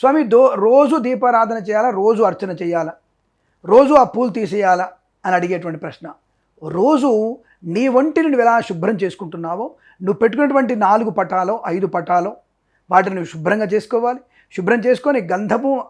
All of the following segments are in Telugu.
స్వామి దో రోజు దీపారాధన చేయాలా రోజు అర్చన చేయాలా? రోజు ఆ పూలు తీసేయాలా? అని అడిగేటువంటి ప్రశ్న. రోజు నీ వంటిని నువ్వు ఎలా శుభ్రం చేసుకుంటున్నావో నువ్వు పెట్టుకున్నటువంటి నాలుగు పటాలో ఐదు పటాలో వాటిని నువ్వు శుభ్రంగా చేసుకోవాలి. శుభ్రం చేసుకొని గంధము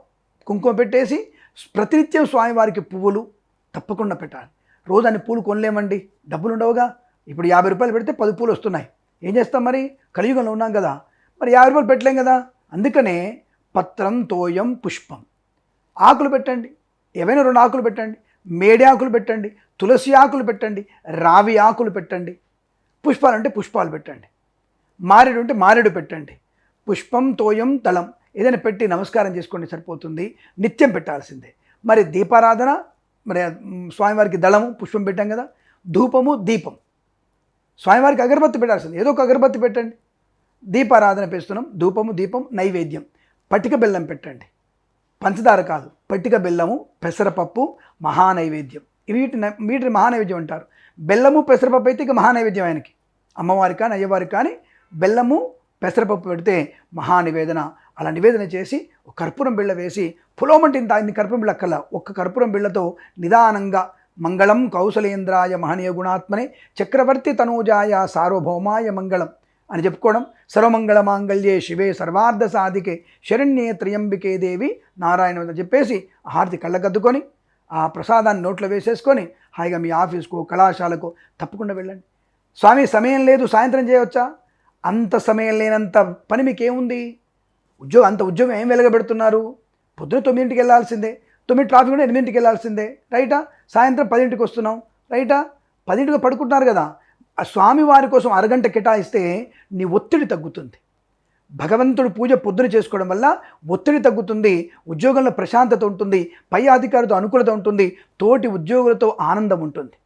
కుంకుమ పెట్టేసి ప్రతినిత్యం స్వామివారికి పువ్వులు తప్పకుండా పెట్టాలి. రోజు అన్ని పూలు కొనలేమండి. డబ్బులు ఉండవుగా. ఇప్పుడు యాభై రూపాయలు పెడితే పది పూలు వస్తున్నాయి. ఏం చేస్తాం మరి? కలియుగంలో ఉన్నాం కదా. మరి యాభై రూపాయలు పెట్టలేం కదా. అందుకనే పత్రం తోయం పుష్పం. ఆకులు పెట్టండి. ఏవైనా రెండు ఆకులు పెట్టండి. మేడి ఆకులు పెట్టండి. తులసి ఆకులు పెట్టండి. రావి ఆకులు పెట్టండి. పుష్పాలు అంటే పుష్పాలు పెట్టండి. మారేడు ఉంటే మారేడు పెట్టండి. పుష్పం తోయం తలం ఏదైనా పెట్టి నమస్కారం చేసుకోండి సరిపోతుంది. నిత్యం పెట్టాల్సిందే. మరి దీపారాధన మరి స్వామివారికి దళము పుష్పం పెట్టాం కదా. ధూపము దీపం. స్వామివారికి అగరబత్తి పెట్టాల్సింది. ఏదో ఒక అగరబత్తి పెట్టండి. దీపారాధన పెస్తున్నాం ధూపము దీపం నైవేద్యం. పట్టిక బెల్లం పెట్టండి. పంచదార కాదు పట్టిక బెల్లము పెసరపప్పు మహానైవేద్యం. వీటి వీటిని మహానైవేద్యం అంటారు. బెల్లము పెసరపప్పు అయితే ఇక మహానైవేద్యం ఆయనకి. అమ్మవారికి కానీ అయ్యవారికి కానీ బెల్లము పెసరపప్పు పెడితే మహానివేదన. అలా నివేదన చేసి ఒక కర్పూరం బిళ్ళ వేసి పులోమంటి ఇంత ఇన్ని కర్పూరం బిళ్ళ అక్కల ఒక్క కర్పూరం బిళ్ళతో నిదానంగా మంగళం కౌశలేంద్రాయ మహనీయ గుణాత్మనే చక్రవర్తి తనూజాయ సార్వభౌమాయ మంగళం. అని చెప్పుకోవడం. సర్వమంగళ మాంగళ్యే శివే సర్వార్థ సాధికే శరణ్యే త్రయంబికే దేవి నారాయణ అని చెప్పేసి ఆ హారతి కళ్ళకద్దుకొని ఆ ప్రసాదాన్ని నోట్లో వేసేసుకొని హాయిగా మీ ఆఫీస్కో కళాశాలకు తప్పకుండా వెళ్ళండి. స్వామి సమయం లేదు. సాయంత్రం చేయవచ్చా? అంత సమయం లేనంత పని మీకేముంది? ఉద్యోగం అంత ఉద్యోగం ఏం వెలగబెడుతున్నారు? పొద్దున తొమ్మిదింటికి వెళ్ళాల్సిందే తొమ్మిది ట్రాఫిక్ కూడా ఎనిమిదింటికి వెళ్ళాల్సిందే రైటా? సాయంత్రం పదింటికి వస్తున్నాం రైటా? పదింటికి పడుకుంటున్నారు కదా. ఆ స్వామి వారి కోసం అరగంట కేటాయిస్తే నీ ఒత్తిడి తగ్గుతుంది. భగవంతుడు పూజ పొద్దున చేసుకోవడం వల్ల ఒత్తిడి తగ్గుతుంది ఉద్యోగంలో ప్రశాంతత ఉంటుంది పై అధికారితో అనుకూలత ఉంటుంది తోటి ఉద్యోగులతో ఆనందం ఉంటుంది.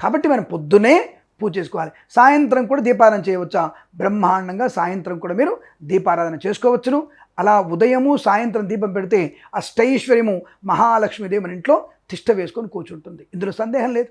కాబట్టి మనం పొద్దునే పూజ చేసుకోవాలి. సాయంత్రం కూడా దీపారాధన చేయవచ్చా? బ్రహ్మాండంగా సాయంత్రం కూడా మీరు దీపారాధన చేసుకోవచ్చును. అలా ఉదయము సాయంత్రం దీపం పెడితే అష్టైశ్వర్యము మహాలక్ష్మీదేవి మన ఇంట్లో తిష్ట వేసుకొని కూర్చుంటుంది. ఇందులో సందేహం లేదు.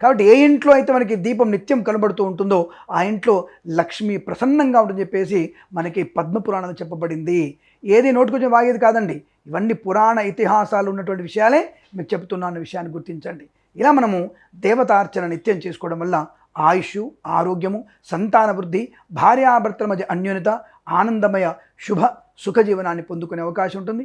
కాబట్టి ఏ ఇంట్లో అయితే మనకి దీపం నిత్యం కనబడుతూ ఉంటుందో ఆ ఇంట్లో లక్ష్మి ప్రసన్నంగా ఉంటుందని చెప్పేసి మనకి పద్మపురాణం చెప్పబడింది. ఏది నోటుకొచ్చి వాగేది కాదండి. ఇవన్నీ పురాణ ఇతిహాసాలు ఉన్నటువంటి విషయాలే మీకు చెప్తున్నాను అన్న విషయాన్ని గుర్తించండి. ఇలా మనము దేవతార్చన నిత్యం చేసుకోవడం వల్ల ఆయుష్ ఆరోగ్యము సంతాన వృద్ధి భార్యాభర్తల మధ్య అన్యోన్యత ఆనందమయ శుభ సుఖ జీవనాన్ని పొందుకునే అవకాశం ఉంటుంది.